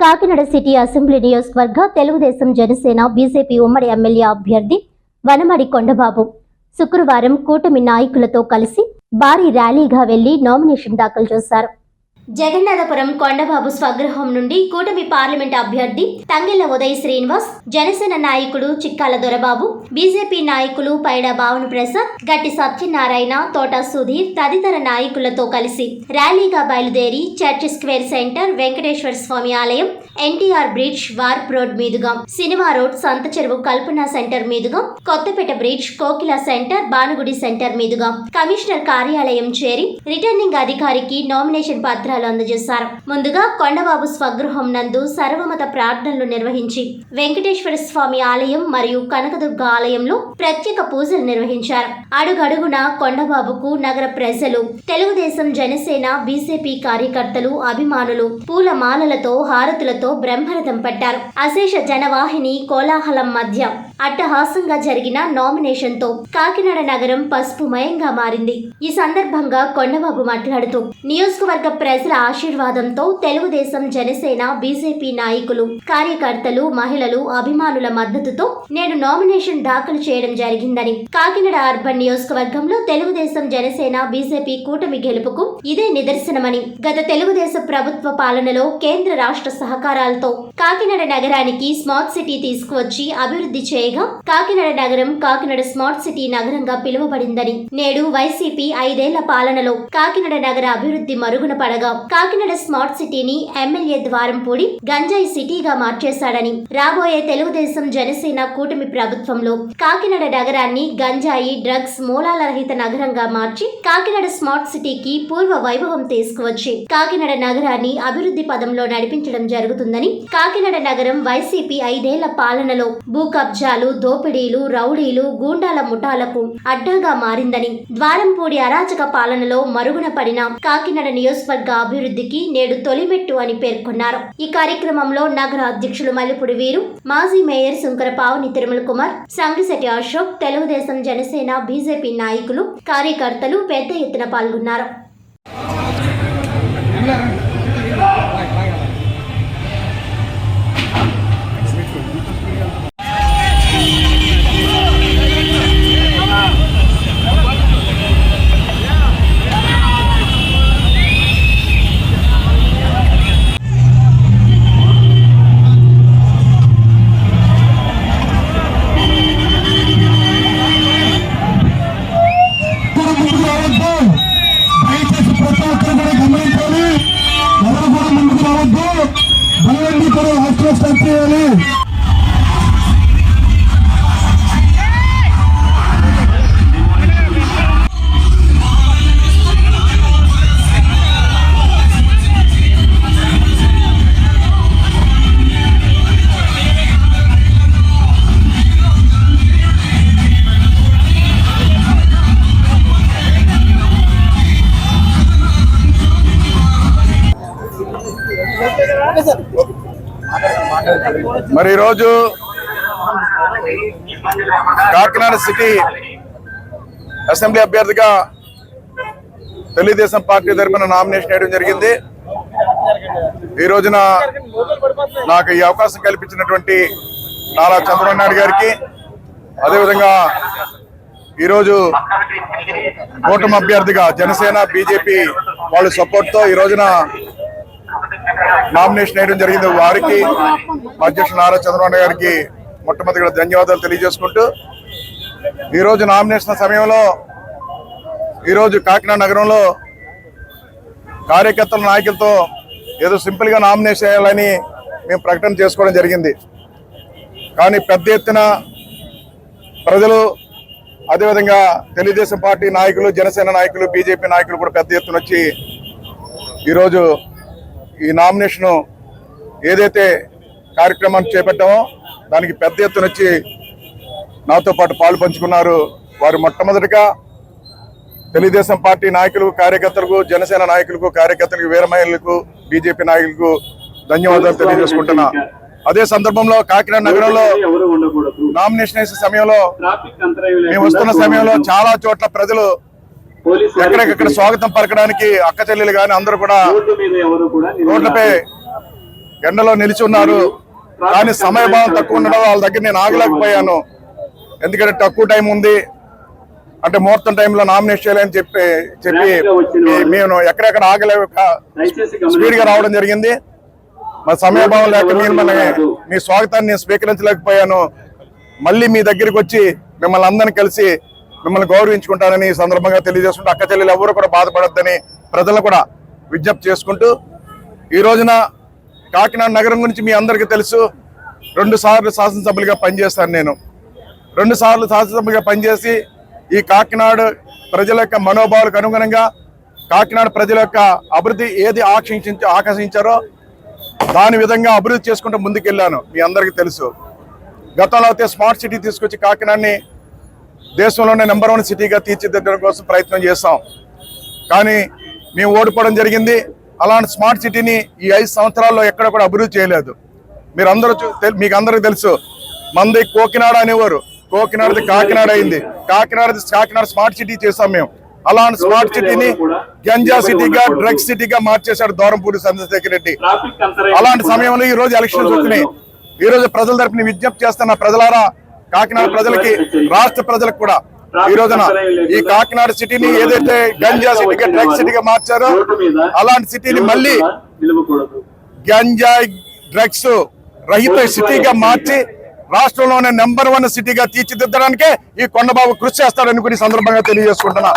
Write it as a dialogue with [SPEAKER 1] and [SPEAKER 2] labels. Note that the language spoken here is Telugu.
[SPEAKER 1] కాకినాడ సిటీ అసెంబ్లీ నియోజకవర్గ తెలుగుదేశం జనసేన బీజేపీ ఉమ్మడి ఎమ్మెల్యే అభ్యర్థి వనమడి కొండబాబు. శుక్రవారం కూటమి నాయకులతో కలిసి భారీ ర్యాలీగా వెళ్ళి నామినేషన్ దాఖలు చేశారు. జగన్నాథపురం కొండబాబు స్వగృహం నుండి కూటమి పార్లమెంట్ అభ్యర్థి తంగెళ్ళ ఉదయ్ శ్రీనివాస్ జనసేన నాయకుడు చిక్కాల దొరబాబు బీజేపీ నాయకులు పైడ భావన ప్రసాద్ గట్టి సత్యనారాయణ తోట సుధీర్ తదితర నాయకులతో కలిసి ర్యాలీగా బయలుదేరి church square centre Venkateswara Swamy ఆలయం ఎన్టీఆర్ బ్రిడ్జ్ వార్ప్ రోడ్ మీదుగా cinema road Santha Cheruvu Kalpana centre మీదుగా Kothapeta bridge Kokila centre Bhanugudi centre మీదుగా. కమిషనర్ కార్యాలయం చేరి రిటర్నింగ్ అధికారికి నామినేషన్ పత్రాలు అందజేశారు. ముందుగా కొండబాబు స్వగృహం నందు సర్వమత ప్రార్థనలు నిర్వహించి వెంకటేశ్వర స్వామి ఆలయం మరియు కనకదుర్గ ఆలయంలో ప్రత్యేక పూజలు నిర్వహించారు. అడుగడుగున కొండబాబుకు నగర ప్రజలు తెలుగుదేశం జనసేన బీజేపీ కార్యకర్తలు అభిమానులు పూల మాలలతో హారతులతో బ్రహ్మరథం పట్టారు. అశేష జనవాహిని కోలాహలం మధ్య అట్టహాసంగా జరిగిన నామినేషన్తో కాకినాడ నగరం పసుపుమయంగా మారింది. ఈ సందర్భంగా కొండబాబు మాట్లాడుతూ నియోజకవర్గ ప్రజల ఆశీర్వాదంతో తెలుగుదేశం జనసేన బీజేపీ నాయకులు కార్యకర్తలు మహిళలు అభిమానుల మద్దతుతో నేడు నామినేషన్ దాఖలు చేయడం జరిగిందని కాకినాడ అర్బన్ నియోజకవర్గంలో తెలుగుదేశం జనసేన బీజేపీ కూటమి గెలుపుకు ఇదే నిదర్శనమని గత తెలుగుదేశం ప్రభుత్వ పాలనలో కేంద్ర రాష్ట్ర సహకారాలతో కాకినాడ నగరానికి స్మార్ట్ సిటీ తీసుకువచ్చి అభివృద్ధి చేయగా కాకినాడ నగరం కాకినాడ స్మార్ట్ సిటీ నగరంగా పిలువబడిందని నేడు వైసీపీ ఐదేళ్ళ పాలనలో కాకినాడ నగర అభివృద్ధి మరుగున పడగా కాకినాడ స్మార్ట్ సిటీని ఎమ్మెల్యే ద్వారంపూడి గంజాయి సిటీగా మార్చేశాడని రాబోయే తెలుగుదేశం జనసేన కూటమి ప్రభుత్వంలో కాకినాడ నగరాన్ని గంజాయి డ్రగ్స్ మూలాల రహిత నగరంగా మార్చి కాకినాడ స్మార్ట్ సిటీకి పూర్వ వైభవం తీసుకువచ్చి కాకినాడ నగరాన్ని అభివృద్ధి పదంలో నడిపించడం జరుగుతుందని కాకినాడ నగరం వైసీపీ ఐదేళ్ళ పాలనలో భూ కబ్జాలు దోపిడీలు రౌడీలు గూండాల ముఠాలకు అడ్డాగా మారిందని ద్వారంపూడి అరాచక పాలనలో మరుగున పడిన కాకినాడ నియోజకవర్గ అభివృద్ధికి నేడు తొలిమెట్టు అని పేర్కొన్నారు. ఈ కార్యక్రమంలో నగర అధ్యక్షులు మల్లిపూడి వీరు మాజీ మేయర్ శంకరపావుని తిరుమల కుమార్ సంగిశెట్టి అశోక్ తెలుగుదేశం జనసేన బీజేపీ నాయకులు కార్యకర్తలు పెద్ద ఎత్తున పాల్గొన్నారు.
[SPEAKER 2] మరి ఈరోజు కాకినాడ సిటీ అసెంబ్లీ అభ్యర్థిగా తెలుగుదేశం పార్టీ తరఫున నామినేషన్ వేయడం జరిగింది. ఈ రోజున నాకు ఈ అవకాశం కల్పించినటువంటి నారా చంద్రబాబు నాయుడు గారికి అదేవిధంగా ఈరోజు కూటమి అభ్యర్థిగా జనసేన బీజేపీ వాళ్ళ సపోర్ట్తో ఈ రోజున నామినేషన్ వేయడం జరిగింది. వారికి అధ్యక్షుడు నారా చంద్రబాబు గారికి మొట్టమొదటిగా ధన్యవాదాలు తెలియజేసుకుంటూ ఈరోజు నామినేషన్ సమయంలో ఈరోజు కాకినాడ నగరంలో కార్యకర్తల నాయకులతో ఏదో సింపుల్గా నామినేషన్ చేయాలని మేము ప్రకటన చేసుకోవడం జరిగింది. కానీ పెద్ద ఎత్తున ప్రజలు అదేవిధంగా తెలుగుదేశం పార్టీ నాయకులు జనసేన నాయకులు బీజేపీ నాయకులు కూడా పెద్ద ఎత్తున వచ్చి ఈరోజు ఈ నామినేషను ఏదైతే కార్యక్రమాన్ని చేపట్టామో దానికి పెద్ద ఎత్తున వచ్చి నాతో పాటు పాలు పంచుకున్నారు వారు మొట్టమొదటిగా తెలుగుదేశం పార్టీ నాయకులకు కార్యకర్తలకు జనసేన నాయకులకు కార్యకర్తలకు వీర మహిళలకు బీజేపీ నాయకులకు ధన్యవాదాలు తెలియజేసుకుంటున్నా. అదే సందర్భంలో కాకినాడ నగరంలో నామినేషన్ వేసే సమయంలో మేము వస్తున్న సమయంలో చాలా చోట్ల ప్రజలు
[SPEAKER 3] పోలీసు
[SPEAKER 2] ఎక్కడెక్కడ స్వాగతం పలకడానికి అక్క చెల్లెలు గాని అందరూ కూడా. రోడ్లపై ఎండలో నిలిచి ఉన్నారు. కానీ సమయభావం తక్కువ ఉండడం వాళ్ళ దగ్గర నేను ఆగలేకపోయాను. ఎందుకంటే తక్కువ టైం ఉంది. అంటే ముహూర్తం టైంలో నామినేట్ చేయాలని చెప్పి చెప్పి మేము ఎక్కడెక్కడ ఆగలేక
[SPEAKER 3] దయచేసి
[SPEAKER 2] స్పీడ్గా రావడం జరిగింది. మా సమయభావం లేక మీరు మన మీ స్వాగతాన్ని నేను స్వీకరించలేకపోయాను. మళ్ళీ మీ దగ్గరికి వచ్చి మిమ్మల్ని అందరిని కలిసి మిమ్మల్ని గౌరవించుకుంటానని ఈ సందర్భంగా తెలియజేసుకుంటూ అక్క చెల్లెలు ఎవరు కూడా బాధపడద్దని ప్రజలను కూడా విజ్ఞప్తి చేసుకుంటూ ఈ రోజున కాకినాడ నగరం గురించి మీ అందరికీ తెలుసు. రెండు సార్లు శాసనసభ్యులుగా పనిచేశాను నేను. రెండు సార్లు శాసనసభ్యులుగా పనిచేసి ఈ కాకినాడ ప్రజల యొక్క మనోభావాలకు అనుగుణంగా కాకినాడ ప్రజల యొక్క అభివృద్ధి ఏది ఆకాంక్షించ ఆకర్షించారో దాని విధంగా అభివృద్ధి చేసుకుంటూ ముందుకెళ్ళాను. మీ అందరికీ తెలుసు. గతంలో అయితే స్మార్ట్ సిటీ తీసుకొచ్చి కాకినాడని దేశంలోనే నెంబర్ వన్ సిటీగా తీర్చిదిద్దడం కోసం ప్రయత్నం చేస్తాం కానీ మేము ఓడిపోవడం జరిగింది. అలాంటి స్మార్ట్ సిటీని ఈ ఐదు సంవత్సరాల్లో ఎక్కడ కూడా అభివృద్ధి చేయలేదు. మీరు అందరూ మీకు అందరికీ తెలుసు మంది కోకినాడ అనేవారు. కోకినాడది కాకినాడ అయింది. కాకినాడది కాకినాడ స్మార్ట్ సిటీ చేసాం మేము. అలాంటి స్మార్ట్ సిటీని గంజా సిటీగా డ్రగ్స్ సిటీగా మార్చేశాడు దూరంపూడి చంద్రశేఖర్ రెడ్డి. అలాంటి సమయంలో ఈ రోజు ఎలక్షన్స్ వచ్చినాయి. ఈ రోజు ప్రజల తరపున విజ్ఞప్తి చేస్తున్న ప్రజలారా కాకినాడ ప్రజలకి రాష్ట్ర ప్రజలకు కూడా ఈ రోజున ఈ కాకినాడ సిటీని ఏదైతే గంజా సిటీగా డ్రగ్ సిటీగా మార్చారో అలాంటి సిటీని మళ్ళీ గంజా డ్రగ్స్ రహిత సిటీగా మార్చి రాష్ట్రంలోనే నెంబర్ వన్ సిటీగా తీర్చిదిద్దడానికే ఈ కొండబాబు కృషి చేస్తాడని కొన్ని సందర్భంగా తెలియజేసుకుంటున్నా.